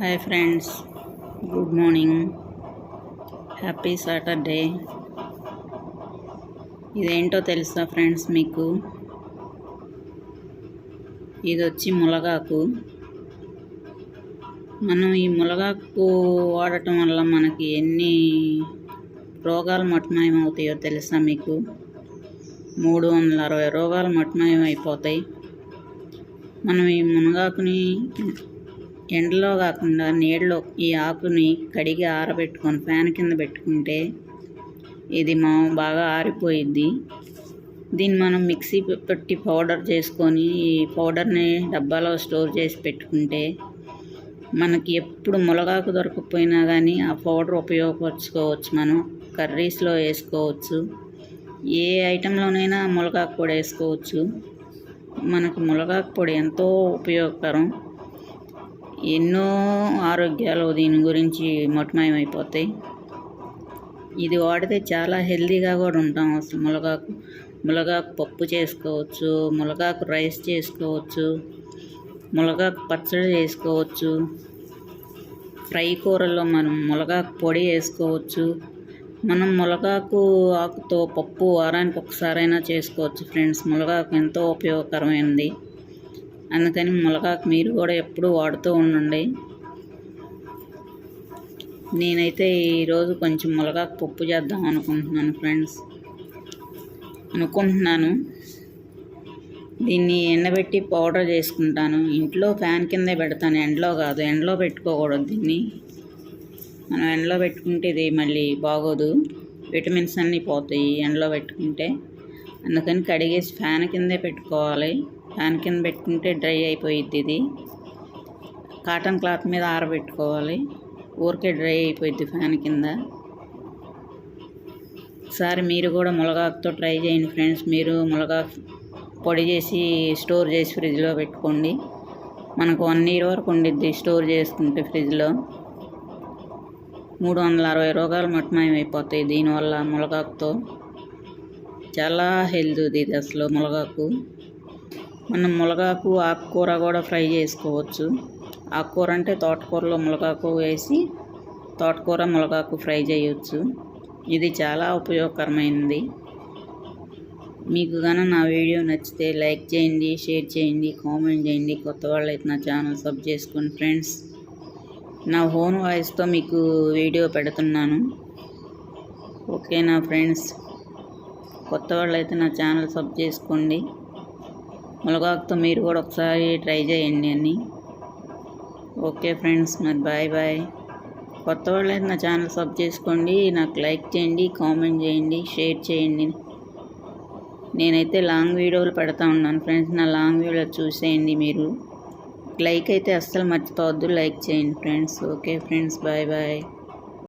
Hi friends good morning happy Saturday ఇదేంటో తెలుసా friends మీకు? ఇది వచ్చి ములగాకు. మనం ఈ ములగాకు వాడటం వల్ల మనకి ఎన్ని రోగాలు మటుమాయమవుతాయో తెలుసా మీకు? మూడు వందల అరవై రోగాలు మటుమాయం అయిపోతాయి మనం ఈ మునగాకుని ఎండలో కాకుండా నీడలో ఈ ఆకుని కడిగి ఆరబెట్టుకొని ఫ్యాన్ కింద పెట్టుకుంటే ఇది మా బాగా ఆరిపోయిద్ది. దీన్ని మనం మిక్సీ పెట్టి పౌడర్ చేసుకొని ఈ పౌడర్ని డబ్బాలో స్టోర్ చేసి పెట్టుకుంటే మనకి ఎప్పుడు మునగాకు దొరకకపోయినా కానీ ఆ పౌడర్ ఉపయోగపరచుకోవచ్చు మనం. కర్రీస్లో వేసుకోవచ్చు. ఏ ఐటెంలోనైనా మునగాకు పొడి వేసుకోవచ్చు. మనకు మునగాకు పొడి ఎంతో ఉపయోగకరం. ఎన్నో ఆరోగ్యాలు దీని గురించి మటుమాయమైపోతాయి. ఇది వాడితే చాలా హెల్తీగా కూడా ఉంటాం అసలు. మునగాకు మునగాకు పప్పు చేసుకోవచ్చు మునగాకు రైస్ చేసుకోవచ్చు మునగాకు పచ్చడి చేసుకోవచ్చు ఫ్రై కూరల్లో మనం మునగాకు పొడి వేసుకోవచ్చు. మనం మునగాకు ఆకుతో పప్పు వారానికి ఒకసారైనా చేసుకోవచ్చు ఫ్రెండ్స్. మునగాకు ఎంతో ఉపయోగకరమైనది. అందుకని మునగాకు మీరు కూడా ఎప్పుడూ వాడుతూ ఉండండి. నేనైతే ఈరోజు కొంచెం మునగాకు పప్పు చేద్దాం అనుకుంటున్నాను ఫ్రెండ్స్. అనుకుంటున్నాను. దీన్ని ఎండబెట్టి పౌడర్ చేసుకుంటాను. ఇంట్లో ఫ్యాన్ కిందే పెడతాను. ఎండలో కాదు. ఎండలో పెట్టుకోకూడదు దీన్ని. మనం ఎండలో పెట్టుకుంటే ఇది మళ్ళీ బాగోదు. విటమిన్స్ అన్నీ పోతాయి ఎండలో పెట్టుకుంటే. అందుకని కడిగేసి ఫ్యాన్ కిందే పెట్టుకోవాలి. ఫ్యాన్ కింద పెట్టుకుంటే డ్రై అయిపోయిద్ది ఇది. కాటన్ క్లాత్ మీద ఆరబెట్టుకోవాలి. ఊరికే డ్రై అయిపోయిద్ది ఫ్యాన్ కింద. ఒకసారి మీరు కూడా మునగాకుతో ట్రై చేయండి ఫ్రెండ్స్. మీరు మునగాకు పొడి చేసి స్టోర్ చేసి ఫ్రిడ్జ్లో పెట్టుకోండి. మనకు వన్ ఇయర్ వరకు ఉండిద్ది స్టోర్ చేసుకుంటే ఫ్రిడ్జ్లో. మూడు వందల అరవై రోగాలు మటుమాయం అయిపోతాయి దీనివల్ల మునగాకుతో చాలా హెల్త్ ఇది అసలు మునగాకు మనం మునగాకు ఆకుకూర కూడా ఫ్రై చేసుకోవచ్చు. ఆకుకూర అంటే తోటకూరలో మునగాకు వేసి తోటకూర మునగాకు ఫ్రై చేయవచ్చు ఇది చాలా ఉపయోగకరమైనది మీకు కానీ నా వీడియో నచ్చితే లైక్ చేయండి షేర్ చేయండి కామెంట్ చేయండి. కొత్త వాళ్ళు అయితే నా ఛానల్ సబ్ చేసుకోండి ఫ్రెండ్స్ నా ఓన్ వాయిస్తో మీకు వీడియో పెడుతున్నాను. ఓకేనా ఫ్రెండ్స్? కొత్త వాళ్ళు అయితే నా ఛానల్ సబ్ చేసుకోండి. మునగాకుతో మీరు కూడా ఒకసారి ట్రై చేయండి అని ఓకే ఫ్రెండ్స్ మరి బాయ్ బాయ్. కొత్త వాళ్ళైతే అయితే నా ఛానల్ సబ్ చేసుకోండి నాకు లైక్ చేయండి కామెంట్ చేయండి షేర్ చేయండి. నేనైతే లాంగ్ వీడియోలు పెడతా ఉన్నాను ఫ్రెండ్స్ నా లాంగ్ వీడియో చూసేయండి మీరు. లైక్ అయితే అస్సలు మర్చిపోవద్దు లైక్ చేయండి friends. Okay friends bye bye.